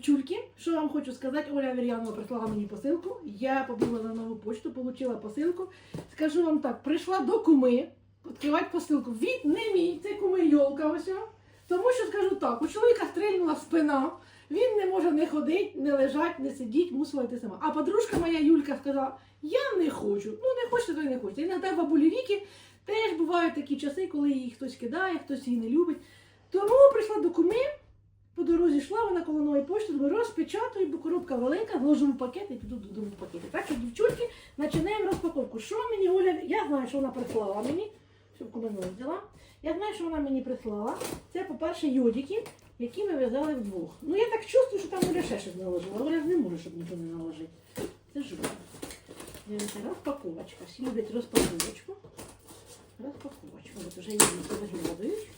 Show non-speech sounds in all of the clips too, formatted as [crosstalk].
дівчульки, що вам хочу сказати, Оля Вір'янова прислала мені посилку. Я побігла на нову почту, отримала посилку. Скажу вам так, прийшла до куми відкривати посилку. Від не мій, це куми Йолка ось. Тому що скажу так, у чоловіка стрельнула спина, він не може не ходити, не лежати, не сидіти, мусила йти сама. А подружка моя Юлька сказала, я не хочу. Ну не хочете, то й не хочете. Іноді бабулі віки теж бувають такі часи, коли її хтось кидає, хтось її не любить. Тому прийшла до куми, по дорозі йшла, вона коло нової почти, думаю, розпечатую, бо коробка велика, вложу в пакет і піду додому в пакети. Так що, дівчульки, починаємо розпаковку. Що мені Оля, я знаю, що вона прислала мені, щоб кумину взяла. Я знаю, що вона мені прислала. Це, по-перше, йодики, які ми в'язали вдвох. Ну я так чувствую, що там Оля ще щось наложила. Оля не може, щоб нічого не наложити. Це. Дивіться, розпаковочка. Всі люблять розпаковочку. Розпаковочку. От уже її виглядають.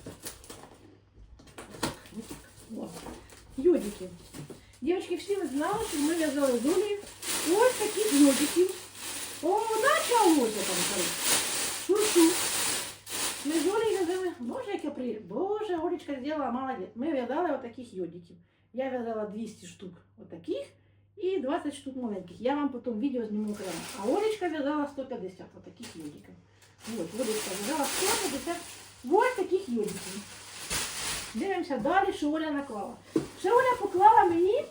йодики. Дівчатки, всі ви знали, що ми в'язали з Олею ось таких йодиків. О, нача Оля там коротше. Шуршу. Ми з Олею в'язали, боже, яке при... Боже, Олечка зробила молодець. Ми в'язали отаких йодиків. Я в'язала 200 штук отаких і 20 штук маленьких. Я вам потім відео зніму окремо. А Олечка в'язала 150 отаких йодиків. Вот, Олечка в'язала 150 ось таких йодиків. Дивимося далі, що Оля наклала. Ще Оля поклала мені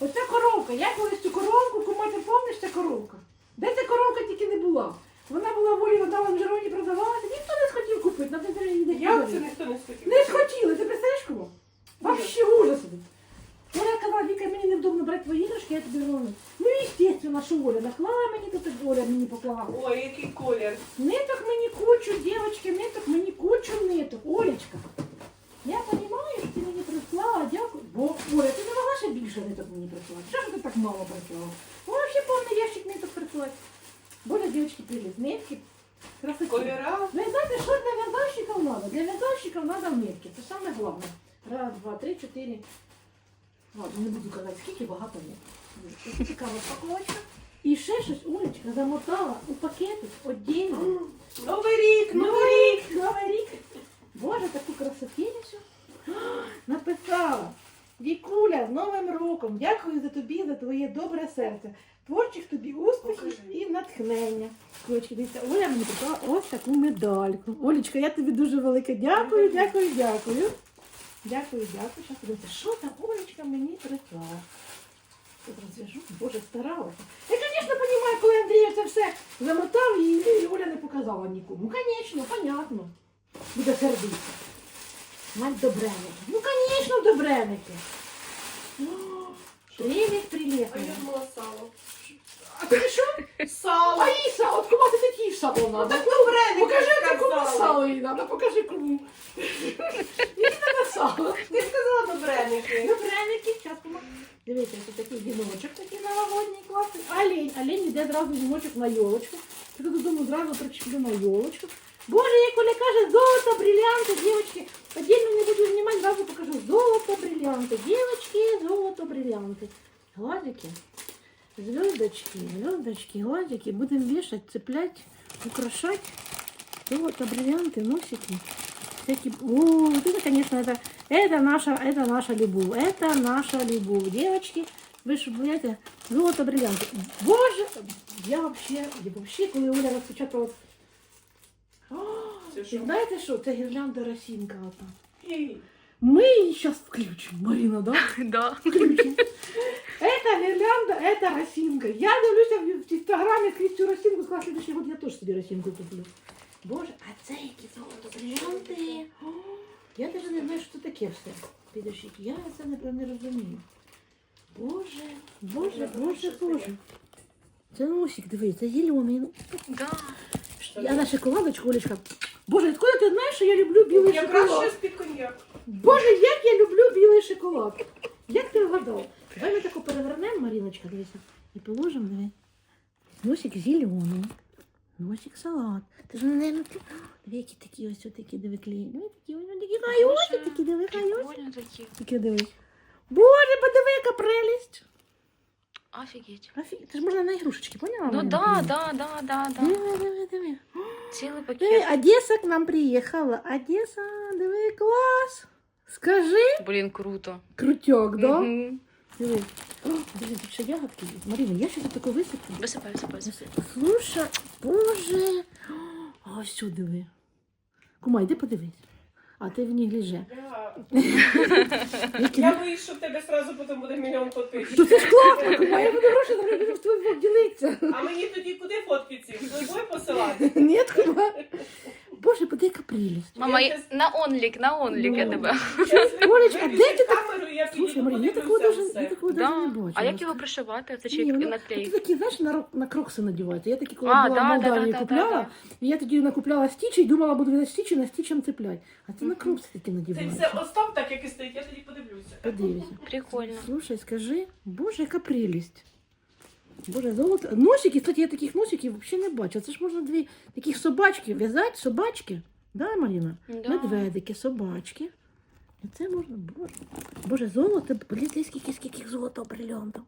оця коровка. Я колись цю коровку, кума, ти помниш ця коровка? Де ця коровка тільки не була? Вона була в Олі в Адамовому Жероні продавалася, ніхто не схотів купити, на день. Як це ніхто не схотів? Не схотіли, ти представляєш кого? Вообще ужас. Оля казала, Віка, мені невдобно брати твої іграшки, я тобі верну. Ну, естественно, що Оля наклала мені, то так Оля мені поклала. Ой, який колір. Ниток мені кучу, дівчатки, ниток мені кучу ниток. Олечка, я розумію, що ти мені прислала, дякую. Бо, Оля, ти не могла ще більше ниток мені прислати. Що ж ти так мало прислала? Вона ще повний ящик ниток прислати. Боже, дівчатки, привіт. Нитки, красоті. Кольора. Ви знаєте, що для в'язальщиків треба? Для в'язальщиків треба нитки. Це саме головне. Раз, два, три, чотири. Ладно, не буду казати, скільки багато ниток. Це Цікава паковочка. І ще щось Олечка замотала у пакетик отдельно. Новий рік, новий рік. новий рік. Боже, таку красотінницю. [gasps] Написала. Вікуля, з Новим роком! Дякую за тобі, за твоє добре серце. Творчих тобі успіхів і натхнення. Кулечки, дивіться, Оля мені прислала ось таку медальку. Олечка, я тобі дуже велике дякую, дякую, дякую. Дякую, дякую. Зараз подивимося, що там Олечка мені прислала. Розв'яжу. Боже, старалася. Я, звісно, розумію, коли Андрій це все замотав і, і Оля не показала нікому. Звісно, понятно. Буде сердитися. Мать добреники. Ну, звісно, добреники. Привіт, привіт. А я думала сало. А ти що? Сало. Аїса, от кому ти такі сало Ну надо? так добре, Покажи, ти кому сало їй надо, покажи кому. Мені треба сало. Ти сказала добреники. Добреники, зараз кому. Дивіться, це такий віночок такий новогодній класний. Олень, олень йде зразу віночок на йолочку. Я додому зразу причеплю на йолочку. Боже, як Оля каже, золото, бриллианти, дівчатки. Отдельно не буду знімати, зразу покажу. Золото, бриллианти. Дівчатки, золото, бриллианти. Гладики, звездочки, звездочки, гладики. Будем вешать, цеплять, украшать. Золото, бриллианты, носики. Всякие... О, вот это, конечно, это, это, наша, это наша любовь. Это наша любовь. Девочки, вы же понимаете, золото, бриллианты. Боже, я вообще, я вообще, коли Оля розпечатала... Це що? знаєте що? Це гірлянда росінка. Ей. Ми її зараз включимо, Марина, да? [laughs] Да. Включимо. Это гирлянда, это росинка. Я дивлюся в в інстаграмі крізь цю росинку, сказала, следующий год я теж собі росинку куплю. Боже, а це які золото бриллианти. Я навіть не знаю, що це таке все. Підождіть, я це не, не розумію. Боже, Боже, Боже, Боже. Це носик, диви, це зелений. Да. Я на шоколадочку, Олечка. Боже, откуда ти знаєш, що я люблю білий Якраз шоколад? щось під коньяк. Боже, як я люблю білий шоколад. Як ти вгадав? Давай ми таку перевернемо, Маріночка, дивися. І положимо, диви. Носик зелений. Носик салат. Ти ж не диви, які такі ось такі диви клеї. Диви такі, ось такі хайосі, такі диви хайосі. Такі диви. Боже, подиви, яка прелість. Офігеть. Афі... Це ж можна на ігрушечки, поняла? Ну да, да, да, да, да. Диви, диви, диви. Цілий Диви. Одеса к нам приїхала. Одеса, диви, клас. Скажи. Блін, круто. Крутяк, да? Мгм. Диви. О, Блін, тут ще ягодки є. Маріна, я тут таку висиплю. Висипай, висипай, висипай. Слушай, боже. А сюди диви. Кума, йди подивись. А ти в ній гляже. Я, боюсь, що в тебе одразу потім буде мільйон То це ж класно, кума, я буду гроші в твій блог ділитися. А мені тоді куди фотки ці? З тобою посилати? Ні, кума. Боже, поди яка прелість. Мама, Я на онлік, на онлік я Ну. тебе. Олечка, де ти так? камеру, я Слушай, Марія, я такого даже, я такого даже не Да. бачила. А як його пришивати? Це чи Ні, ну, наклей? Такі, знаєш, на, рок- на крокси надіваються. Я такі, коли А, була да, в да, Молдавії да, да, купляла, да, і я тоді накупляла стічі і думала, буду від стічі на стічем цеплять. А це на крокси такі надіваються. все остав так, як і стоїть, я тоді подивлюся. Подивися. Прикольно. Слушай, скажи, боже, яка прелість. Боже, золото. Носики, кстати, я таких носиків взагалі не бачу. Це ж можна дві таких собачки в'язати, собачки. Да, Маріна? Да. Медведики, собачки. І це можна, боже. Боже, золото, блін, ти скільки, скільки золота брильонтів.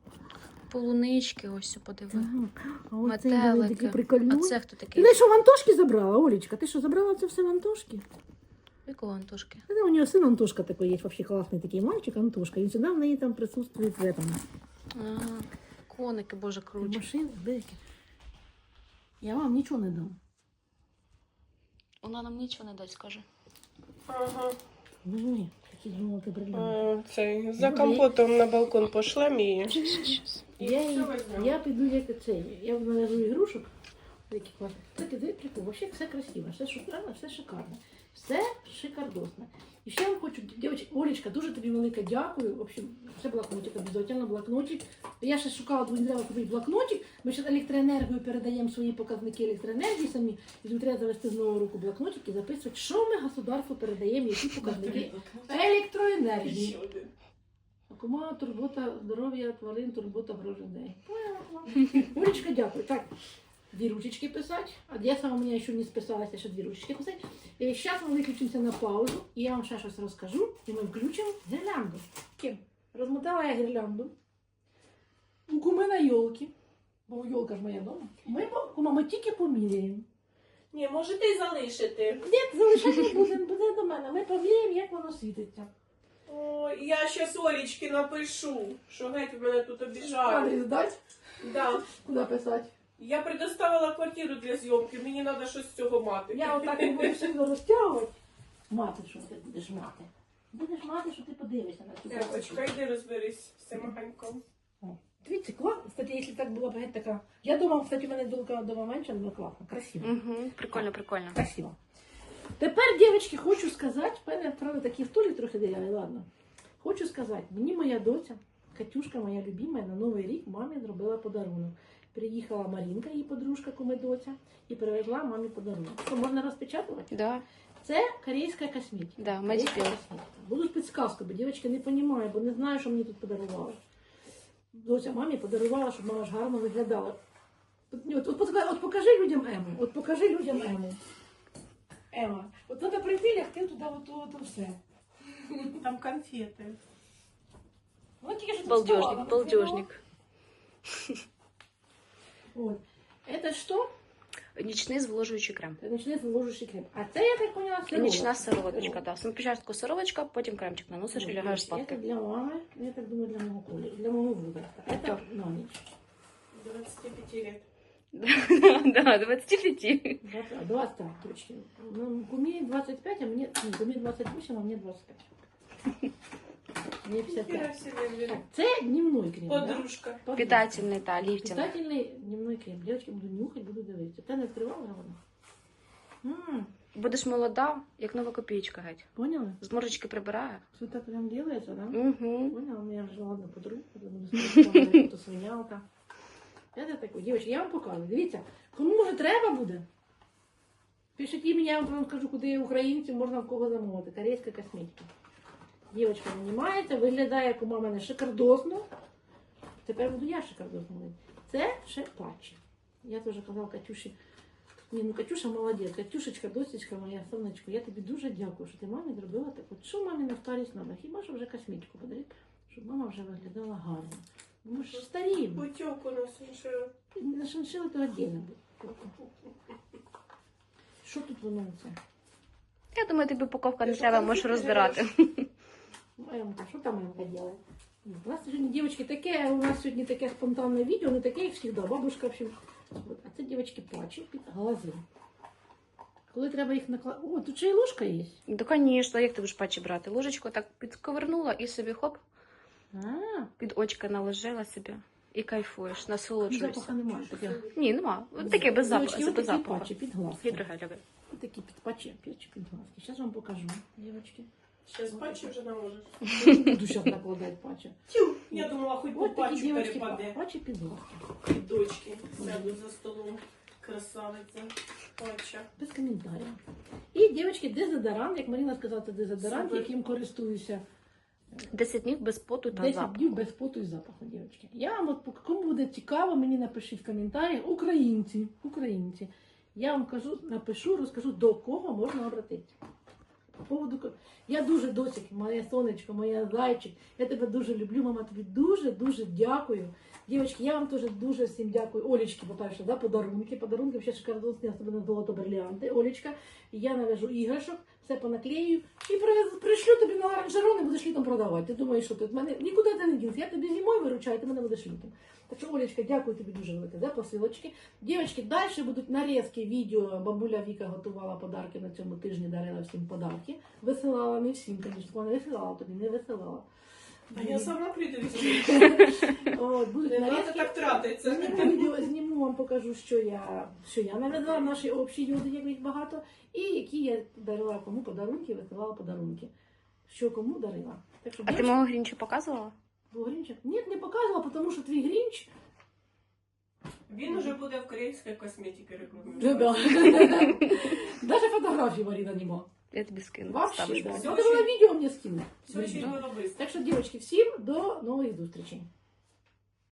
Полунички, ось подиви. Ага. А оце такі прикольні. А це хто такий? не що в Антошки забрала, Олечка? Ти що, забрала це все в Антошки? Якого Антошки? Та у нього син Антошка такой є, вообще класний такий мальчик Антошка. І сюди в неї там присутствує в этом. Ага. Коники, боже, круче. машині, деякі. Я вам нічого не дам. Вона нам нічого не дасть, каже. Ага. Ну ні, такі золоті брильонти. А, Цей, за Ну, компотом на балкон пошлем її. І Я, все я піду як це, я нав'яжу ігрушок. Які класні. Так, іди, прикол, вообще все красиво, все шикарно, все шикарно. Все шикардосно. І ще я вам хочу, дівчатки, Олечка, дуже тобі велике дякую. В общем, це блокнотик, обов'язково блокнотик. Я ще шукала, думаю, купити блокнотик. Ми ще електроенергію передаємо свої показники електроенергії самі. І тут треба завести з нового року блокнотик і записувати, що ми государству передаємо, які показники електроенергії. Кума, турбота, здоров'я, тварин, турбота про людей. Олечка, дякую. Так, дві ручечки писати. А я сама у мене ще не списалася, ще дві ручечки писати. Зараз ми виключимося на паузу, і я вам ще щось розкажу, і ми включимо гірлянду. Розмотала я гірлянду. У куми на йолки. Бо йолка ж моя дома. Ми, кума, ми тільки поміряємо. Ні, можете й залишити. Ні, залишати не будемо, буде до мене. Ми поміряємо, як воно світиться. О, я щас Олічки напишу, що геть мене тут обіжають. Адрес дать? Да. Куди писати? Я предоставила квартиру для зйомки, мені треба щось з цього мати. Я отак не буду сильно розтягувати. Мати, що ти будеш мати? Будеш мати, що ти подивишся на цю красоту. йди розберись з цим маганьком. Дивіться, класно. Кстати, якщо так була б геть така. Я думала, кстати, у мене дулка дома менше, але класно, красиво. Угу. Прикольно, прикольно. Красиво. Тепер, дівчатки, хочу сказати, в мене правда такий столик трохи дерев'яний, ладно. Хочу сказати, мені моя доця, Катюшка, моя любима, на Новий рік мамі зробила подарунок. Приїхала Марінка, її подружка, комедоця, і привезла мамі подарунок. Що можна розпечатувати? Да, Це корейська косметика. да, Корейська косметика. Буду підсказку, бо дівчатки не розумію, бо не знаю, що мені тут подарували. Доця мамі подарувала, щоб мама ж гарно виглядала. От, от, от, покажи- от покажи людям Ему. От покажи людям Ему. Ема, от треба прийти, лягти туди, от, от, от все. Там конфети. Ну, тільки що тут Балдежник, ну, балдежник. От. Это що? Нічний зволожуючий крем. Це ночний зволожуючий крем. А це, я так поняла, сироватка. Нічна сироваточка, да. Спочатку сироваточка, потім кремчик наносиш і лягаєш Это спадки. для мамы, я так думаю, для моего коли, для моего возраста. Это Да. на ночь. 25 лет. [laughs] Да, 25. 20, 20 так, точно. Ну, куме 25, а мне, не, куме 28, а мне 25. Мне 55. Ніхера себе, блін. Це дневной крем, да? Подружка. Подружка. Питательний та ліфтінг. Питательный дневной крем. Девочки, буду нюхать, буду дивитися. Ти не відкривала воно? М, Будеш молода, як нова копійка геть. Поняла? Зморочки прибирає. Все так прям делается, да? Угу. Поняла, у меня вже ладно подруга, буду то свинялка. Это такой, девочки, я вам покажу. Дивіться, кому може треба буде? Пишіть ім'я, я вам скажу, куди українців можна в кого замовити. Корейська косметика. Дівчинка нанімається, виглядає, як у мене шикардосно. Тепер буду я шикардосно. Це ще патчі. Я теж казала Катюші. Ні, ну Катюша молодець, Катюшечка, досічка моя, сонечко, я тобі дуже дякую, що ти мамі зробила так. От що мамі на старість треба? Хіба що вже косметику подарити, щоб мама вже виглядала гарно. Ми ж старіємо. Путьок у нас вже. На шиншили то віддільно буде. Що тут воно це? Я думаю, тобі упаковка не треба, можеш розбирати. Емка, що там Емка робить? У нас сьогодні, дівчатки, таке, у нас сьогодні таке спонтанне відео, не таке, як завжди. Бабушка, в общем. А це, дівчатки, патчі під глази. Коли треба їх накладати. О, тут ще й ложка є. Да, звісно, як ти будеш патчі брати? Ложечку так підковернула і собі хоп, А, під очка наложила собі. І кайфуєш, насолоджуєшся. запаха немає. Таке. Ні, нема. Таке без запаху. Дівчатки, Без ось такі запаху. патчі під глазки. Під під глазки. Зараз вам покажу, дівчатки. Не можеш. Я не буду зараз накладати патчі. Тю, я думала, хоч по Ось такі патчу дівчатки, перепаде. патчі під глазки. Дочки сяду за столом. Красавиця. Патча. Без коментарів. І, дівчатки, дезодорант, як Маріна сказала, це дезодорант, Супер. яким користуюся 10 днів без поту та 10 запаху. днів без поту і запаху, дівчатки. Я вам от, кому буде цікаво, мені напишіть в коментарях. Українці, українці. Я вам кажу, напишу, розкажу, до кого можна обратитися. По поводу я дуже досить, моє сонечко, моя зайчик. Я тебе дуже люблю, мама. Тобі дуже дуже дякую. Дівчатки, я вам теж дуже всім дякую. Олечки, по-перше, за подарунки. Подарунки ще шикардосні, особливо золото бриллианти. Олечка, я навяжу іграшок, все понаклею і пришлю тобі на оранжерон і будеш літом продавати. Ти думаєш, що ти від мене нікуди ти не дінься. Я тобі зимою виручаю, ти мене будеш літом. Так що, Олечка, дякую тобі дуже велике за посилочки. Дівчатки, далі будуть нарізки відео. Бабуля Віка готувала подарки на цьому тижні, дарила всім подарки. Висилала не всім, звісно, не висилала тобі, не висилала. А я сама прийду [laughs] тратиться. Відео, зніму вам покажу, що я, що я навезла, наші общі люди, як їх багато, і які я дарила кому подарунки, висилала подарунки. Що кому дарила. Так що, А ти мого грінчу показувала? Був Грінча? Ні, не показувала, тому що твій Грінч. Він уже буде в корейській косметиці рекламувати. Даже фотографії Маріна нема. Я тобі скину. Вообще, да. Все, Все було відео мені скинути. Все очень Да. Так що, дівчатки, всім до нових зустрічей.